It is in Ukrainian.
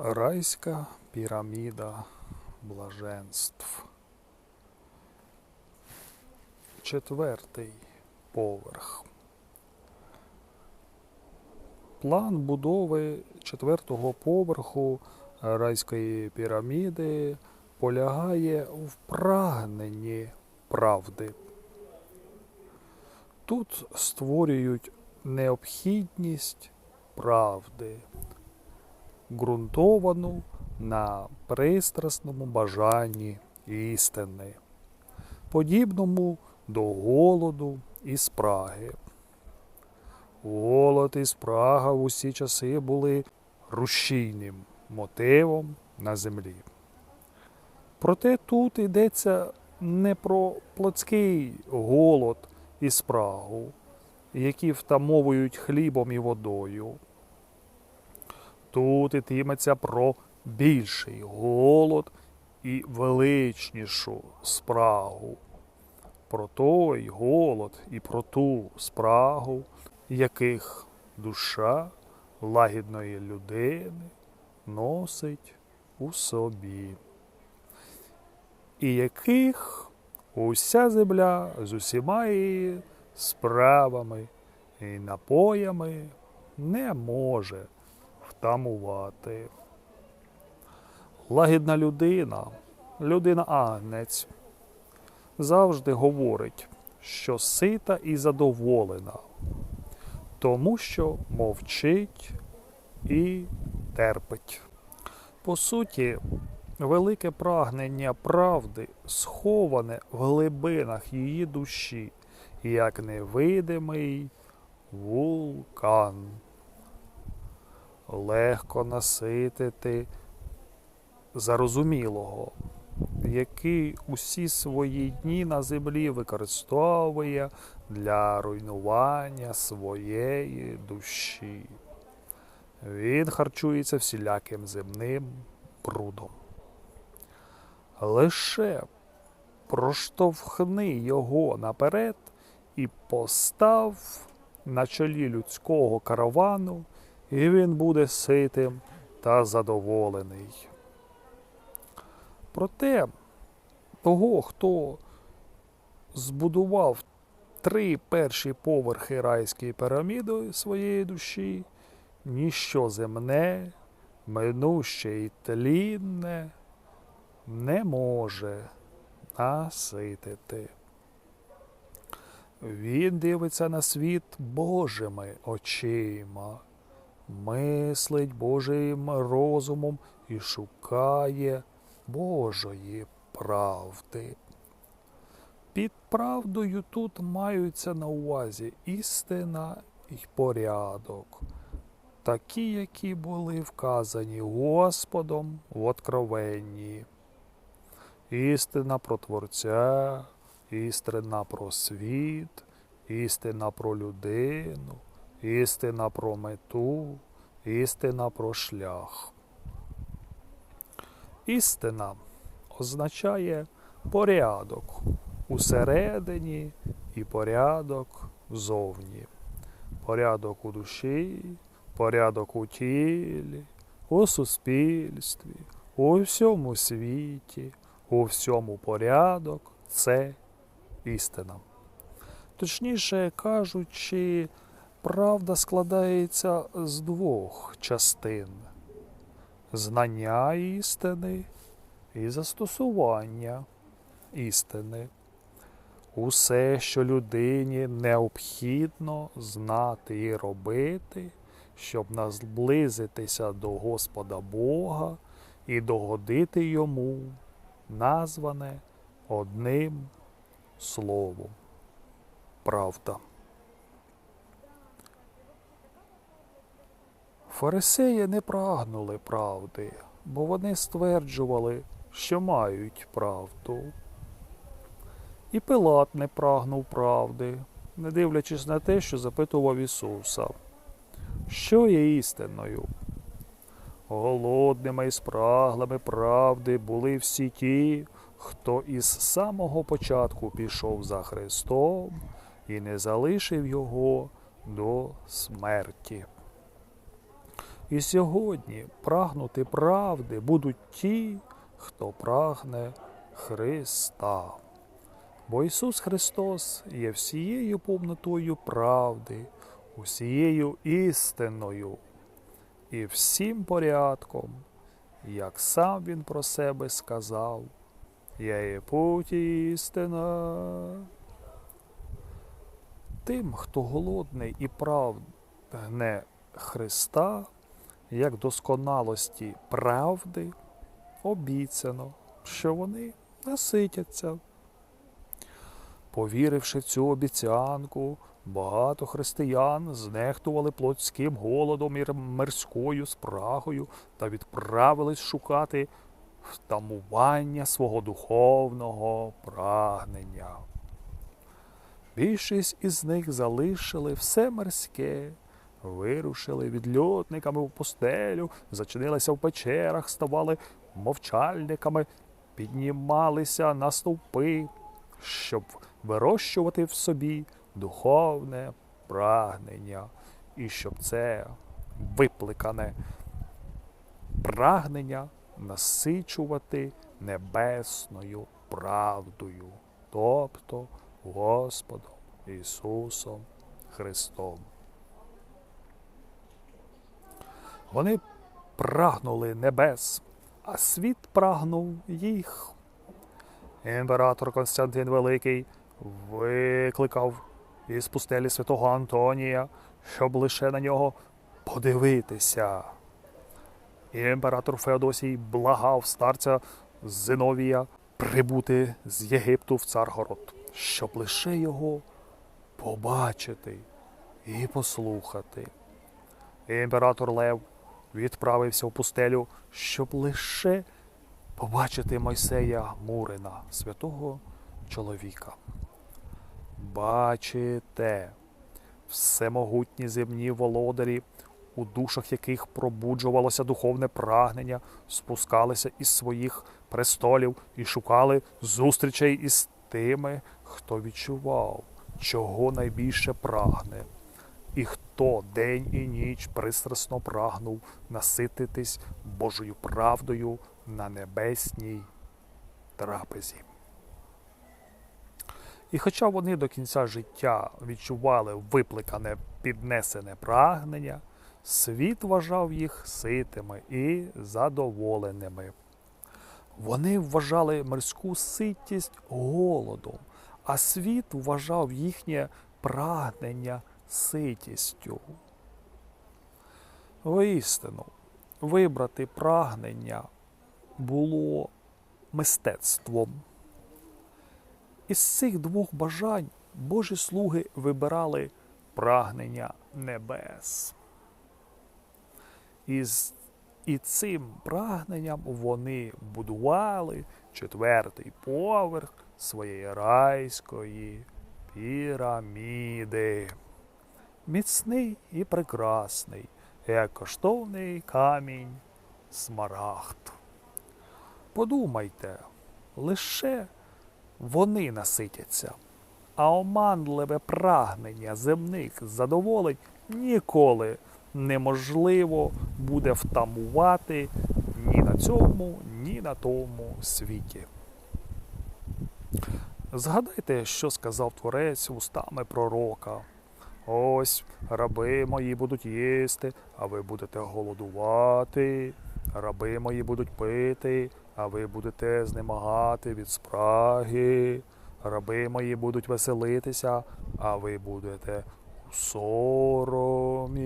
Райська піраміда блаженств. Четвертий поверх. План будови четвертого поверху райської піраміди полягає в прагненні правди. Тут створюють необхідність правди, ґрунтовану на пристрасному бажанні істини, подібному до голоду і спраги. Голод і спрага в усі часи були рушійним мотивом на землі. Проте тут йдеться не про плотський голод і спрагу, які втамовують хлібом і водою. Тут йтиметься про більший голод і величнішу спрагу. Про той голод і про ту спрагу, яких душа лагідної людини носить у собі, і яких уся земля з усіма її справами і напоями не може втамувати. Лагідна людина, людина агнець, завжди говорить, що сита і задоволена, тому що мовчить і терпить. По суті, велике прагнення правди сховане в глибинах її душі, як невидимий вулкан. Легко наситити зарозумілого, який усі свої дні на землі використовує для руйнування своєї душі. Він харчується всіляким земним брудом. Лише проштовхни його наперед і постав на чолі людського каравану, і він буде ситим та задоволений. Проте того, хто збудував три перші поверхи райської піраміди своєї душі, ніщо земне, минуще і тлінне не може наситити. Він дивиться на світ Божими очима, мислить Божим розумом і шукає Божої правди. Під правдою тут маються на увазі істина і порядок, такі, які були вказані Господом в Откровенні. Істина про Творця, істина про світ, істина про людину, істина про мету, істина про шлях. Істина означає порядок усередині і порядок зовні. Порядок у душі, порядок у тілі, у суспільстві, у всьому світі, у всьому порядок це істина. Точніше кажучи, правда складається з двох частин знання істини і застосування істини. Усе, що людині необхідно знати і робити, щоб наблизитися до Господа Бога і догодити йому, назване одним словом. Правда. Фарисеї не прагнули правди, бо вони стверджували, що мають правду. І Пилат не прагнув правди, не дивлячись на те, що запитував Ісуса, що є істиною. Голодними і спраглими правди були всі ті, хто із самого початку пішов за Христом і не залишив його до смерті. І сьогодні прагнути правди будуть ті, хто прагне Христа. Бо Ісус Христос є всією повнотою правди, усією істиною і всім порядком, як сам Він про себе сказав, я є путь істина. Тим, хто голодний і прагне Христа, як досконалості правди, обіцяно, що вони наситяться. Повіривши в цю обіцянку, багато християн знехтували плотським голодом і мирською спрагою та відправились шукати втамування свого духовного прагнення. Більшість із них залишили все мирське, вирушили відльотниками в пустелю, зачинилися в печерах, ставали мовчальниками, піднімалися на стовпи, щоб вирощувати в собі духовне прагнення, і щоб це випликане прагнення насичувати небесною правдою, тобто Господом Ісусом Христом. Вони прагнули небес, а світ прагнув їх. Імператор Константин Великий викликав із пустелі святого Антонія, щоб лише на нього подивитися. Імператор Феодосій благав старця Зиновія прибути з Єгипту в Царгород, щоб лише його побачити і послухати. Імператор Лев відправився в пустелю, щоб лише побачити Мойсея Мурина, святого чоловіка. Бачите, всемогутні земні володарі, у душах яких пробуджувалося духовне прагнення, спускалися із своїх престолів і шукали зустрічей із тими, хто відчував, чого найбільше прагне, і хто день і ніч пристрасно прагнув насититись Божою правдою на небесній трапезі. І хоча вони до кінця життя відчували випликане піднесене прагнення, світ вважав їх ситими і задоволеними. Вони вважали мирську ситість голодом, а світ вважав їхнє прагнення ситістю. Воістину, вибрати прагнення було мистецтвом. Із цих двох бажань Божі слуги вибирали прагнення небес. Із, і цим прагненням вони будували четвертий поверх своєї райської піраміди. Міцний і прекрасний, як коштовний камінь смарагд. Подумайте, лише вони наситяться, а оманливе прагнення земних задоволень ніколи неможливо буде втамувати ні на цьому, ні на тому світі. Згадайте, що сказав Творець устами пророка. Ось раби мої будуть їсти, а ви будете голодувати, раби мої будуть пити, а ви будете знемагати від спраги, раби мої будуть веселитися, а ви будете у соромі.